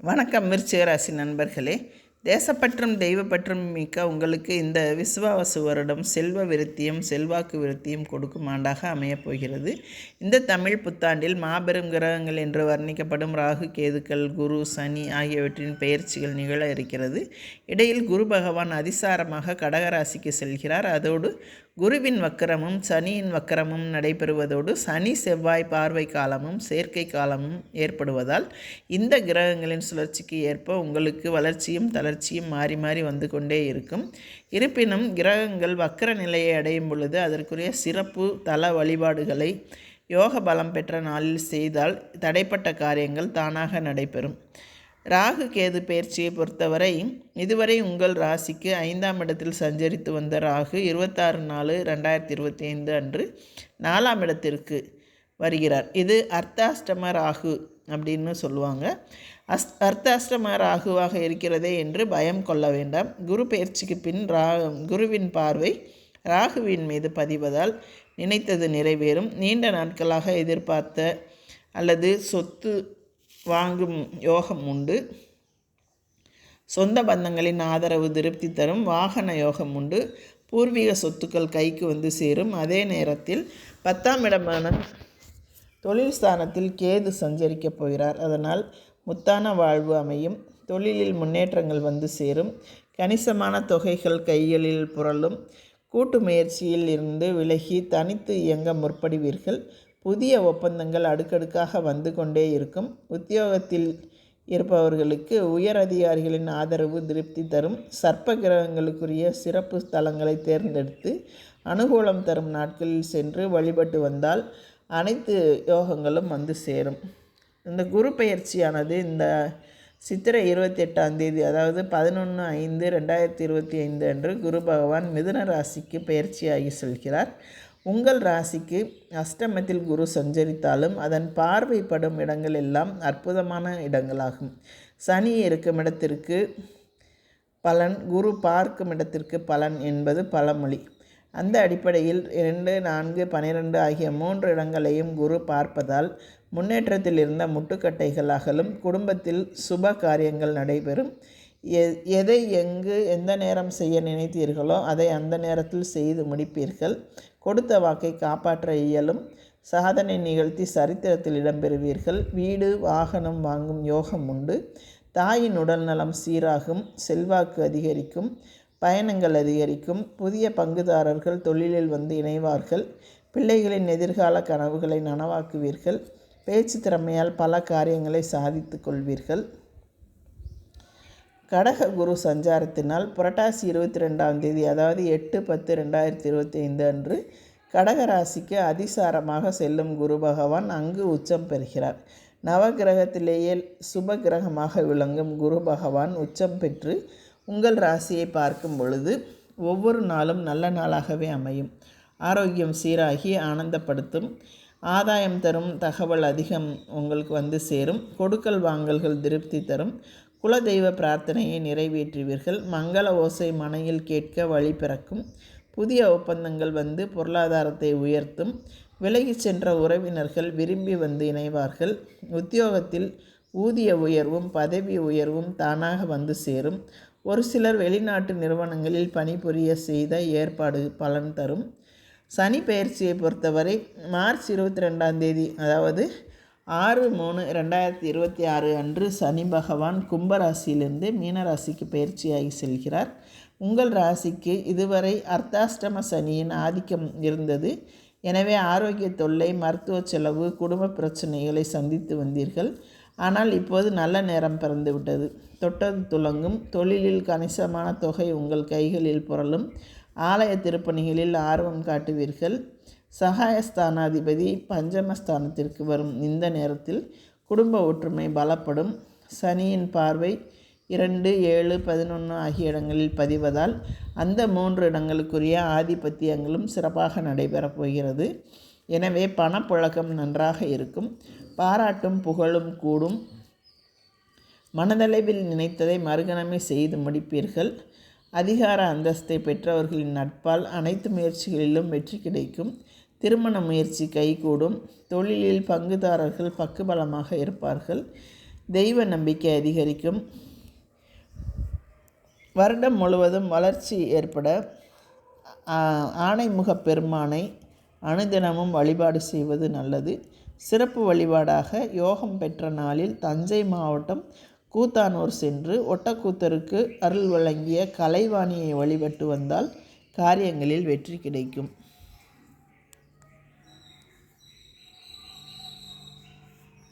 வணக்கம் விருச்சிகராசி நண்பர்களே. தேசப்பற்றும் தெய்வப்பற்றும் மிக்க உங்களுக்கு இந்த விசுவாவசு வருடம் செல்வ விருத்தியும் செல்வாக்கு விருத்தியும் கொடுக்கும் ஆண்டாக அமையப் போகிறது. இந்த தமிழ் புத்தாண்டில் மாபெரும் கிரகங்கள் என்று வர்ணிக்கப்படும் ராகு கேதுக்கள் குரு சனி ஆகியவற்றின் பெயர்ச்சிகள் நிகழ இருக்கிறது. இடையில் குரு பகவான் அதிசாரமாக கடகராசிக்கு செல்கிறார். அதோடு குருவின் வக்கரமும் சனியின் வக்கரமும் நடைபெறுவதோடு சனி செவ்வாய் பார்வை காலமும் சேர்க்கை காலமும் ஏற்படுவதால் இந்த கிரகங்களின் சுழற்சிக்கு ஏற்ப உங்களுக்கு வளர்ச்சியும் தளர்ச்சியும் மாறி மாறி வந்து கொண்டே இருக்கும். இருப்பினும் கிரகங்கள் வக்கர நிலையை அடையும் பொழுது அதற்குரிய சிறப்பு தல வழிபாடுகளை யோக பலம் பெற்ற நாளில் செய்தால் தடைப்பட்ட காரியங்கள் தானாக நடைபெறும். ராகு கேது பயிற்சியை பொறுத்தவரை இதுவரை உங்கள் ராசிக்கு ஐந்தாம் இடத்தில் சஞ்சரித்து வந்த ராகு இருபத்தாறு நாலு ரெண்டாயிரத்தி இருபத்தி ஐந்து அன்று நாலாம் இடத்திற்கு வருகிறார். இது அர்த்தாஷ்டம ராகு அப்படின்னு சொல்லுவாங்க. அஸ் அர்த்தாஷ்டம ராகுவாக இருக்கிறதே என்று பயம் கொள்ள வேண்டாம். குரு பயிற்சிக்கு பின் ரா குருவின் பார்வை ராகுவின் மீது பதிவதால் நினைத்தது நிறைவேறும். நீண்ட நாட்களாக எதிர்பார்த்த அல்லது சொத்து வாங்கும் யோகம் உண்டு. சொந்த பந்தங்களின் ஆதரவு திருப்தி தரும். வாகன யோகம் உண்டு. பூர்வீக சொத்துக்கள் கைக்கு வந்து சேரும். அதே நேரத்தில் பத்தாம் இடமான தொழில் ஸ்தானத்தில் கேது சஞ்சரிக்கப் போகிறார். அதனால் முத்தான வாழ்வு அமையும். தொழிலில் முன்னேற்றங்கள் வந்து சேரும். கணிசமான தொகைகள் கைகளில் புரளும். கூட்டு முயற்சியில் இருந்து விலகி தனித்து இயங்க முற்படுவீர்கள். புதிய ஒப்பந்தங்கள் அடுக்கடுக்காக வந்து கொண்டே இருக்கும். உத்தியோகத்தில் இருப்பவர்களுக்கு உயர் அதிகாரிகளின் ஆதரவு திருப்தி தரும். சர்ப்ப கிரகங்களுக்குரிய சிறப்பு ஸ்தலங்களை தேர்ந்தெடுத்து அனுகூலம் தரும் நாட்களில் சென்று வழிபட்டு வந்தால் அனைத்து யோகங்களும் வந்து சேரும். இந்த குரு பயிற்சியானது இந்த சித்திரை இருபத்தி எட்டாம் தேதி அதாவது பதினொன்று ஐந்து ரெண்டாயிரத்தி இருபத்தி ஐந்து அன்று குரு பகவான் மிதுன ராசிக்கு பயிற்சியாகி செல்கிறார். உங்கள் ராசிக்கு அஷ்டமத்தில் குரு சஞ்சரித்தாலும் அதன் பார்வைப்படும் இடங்கள் எல்லாம் அற்புதமான இடங்களாகும். சனி இருக்கும் இடத்திற்கு பலன் குரு பார்க்கும் இடத்திற்கு பலன் என்பது பழமொழி. அந்த அடிப்படையில் இரண்டு நான்கு பனிரெண்டு ஆகிய மூன்று இடங்களையும் குரு பார்ப்பதால் முன்னேற்றத்தில் இருந்த முட்டுக்கட்டைகள் அகலும் குடும்பத்தில் சுப காரியங்கள் நடைபெறும். எ எதை எங்கு எந்த நேரம் செய்ய நினைத்தீர்களோ அதை அந்த நேரத்தில் செய்து முடிப்பீர்கள். கொடுத்த வாக்கை காப்பாற்ற இயலும். சாதனை நிகழ்த்தி சரித்திரத்தில் இடம்பெறுவீர்கள் வீடு வாகனம் வாங்கும் யோகம் உண்டு. தாயின் உடல்நலம் சீராகும். செல்வாக்கு அதிகரிக்கும். பயணங்கள் அதிகரிக்கும். புதிய பங்குதாரர்கள் தொழிலில் வந்து இணைவார்கள். பிள்ளைகளின் எதிர்கால கனவுகளை நனவாக்குவீர்கள். பேச்சு திறமையால் பல காரியங்களை சாதித்து கொள்வீர்கள். கடக குரு சஞ்சாரத்தினால் புரட்டாசி இருபத்தி ரெண்டாம் தேதி அதாவது எட்டு பத்து ரெண்டாயிரத்தி இருபத்தி ஐந்து அன்று கடக ராசிக்கு அதிசாரமாக செல்லும் குரு பகவான் அங்கு உச்சம் பெறுகிறார். நவகிரகத்திலேயே சுப கிரகமாக விளங்கும் குரு பகவான் உச்சம் பெற்று உங்கள் ராசியை பார்க்கும் பொழுது ஒவ்வொரு நாளும் நல்ல நாளாகவே அமையும். ஆரோக்கியம் சீராகி ஆனந்தப்படுத்தும் ஆதாயம் தரும் தகவல் அதிகம் உங்களுக்கு வந்து சேரும் கொடுக்கல் வாங்கல்கள் திருப்தி தரும் குலதெய்வ பிரார்த்தனையை நிறைவேற்றுவீர்கள். மங்கள ஓசை மனையில் கேட்க வழி பிறக்கும். புதிய ஒப்பந்தங்கள் வந்து பொருளாதாரத்தை உயர்த்தும். விலகி சென்ற உறவினர்கள் விரும்பி வந்து இணைவார்கள். உத்தியோகத்தில் ஊதிய உயர்வும் பதவி உயர்வும் தானாக வந்து சேரும். ஒரு சிலர் வெளிநாட்டு நிறுவனங்களில் பணிபுரிய செய்த ஏற்பாடு பலன் தரும். சனி பயிற்சியை பொறுத்தவரை மார்ச் இருபத்தி ரெண்டாம் தேதி அதாவது ஆறு மூணு ரெண்டாயிரத்தி இருபத்தி ஆறு அன்று சனி பகவான் கும்பராசியிலிருந்து மீனராசிக்கு பயிற்சியாகி செல்கிறார். உங்கள் ராசிக்கு இதுவரை அர்த்தாஷ்டம சனியின் ஆதிக்கம் இருந்தது. எனவே ஆரோக்கிய தொல்லை மருத்துவ செலவு குடும்ப பிரச்சனைகளை சந்தித்து வந்தீர்கள். ஆனால் இப்போது நல்ல நேரம் பிறந்து விட்டது தொட்டது துலங்கும். தொழிலில் கணிசமான தொகை உங்கள் கைகளில் புரளும். ஆலய திருப்பணிகளில் ஆர்வம் காட்டுவீர்கள். சகாயஸ்தானாதிபதி பஞ்சமஸ்தானத்திற்கு வரும் இந்த நேரத்தில் குடும்ப ஒற்றுமை பலப்படும். சனியின் பார்வை இரண்டு ஏழு பதினொன்று ஆகிய இடங்களில் பதிவதால் அந்த மூன்று இடங்களுக்குரிய ஆதிபத்தியங்களும் சிறப்பாக நடைபெறப் போகிறது. எனவே பணப்புழக்கம் நன்றாக இருக்கும். பாராட்டும் புகழும் கூடும். மனதளவில் நினைத்ததை மறுகணமே செய்து முடிப்பீர்கள். அதிகார அந்தஸ்தை பெற்றவர்களின் நட்பால் அனைத்து முயற்சிகளிலும் வெற்றி கிடைக்கும். திருமண முயற்சி கைகூடும். தொழிலில் பங்குதாரர்கள் பக்குபலமாக இருப்பார்கள். தெய்வ நம்பிக்கை அதிகரிக்கும். வருடம் முழுவதும் வளர்ச்சி ஏற்பட ஆணைமுக பெருமானை அனுதினமும் வழிபாடு செய்வது நல்லது. சிறப்பு வழிபாடாக யோகம் பெற்ற நாளில் தஞ்சை மாவட்டம் கூத்தானூர் சென்று ஒட்டக்கூத்தருக்கு அருள் வழங்கிய கலைவாணியை வழிபட்டு வந்தால் காரியங்களில் வெற்றி கிடைக்கும்.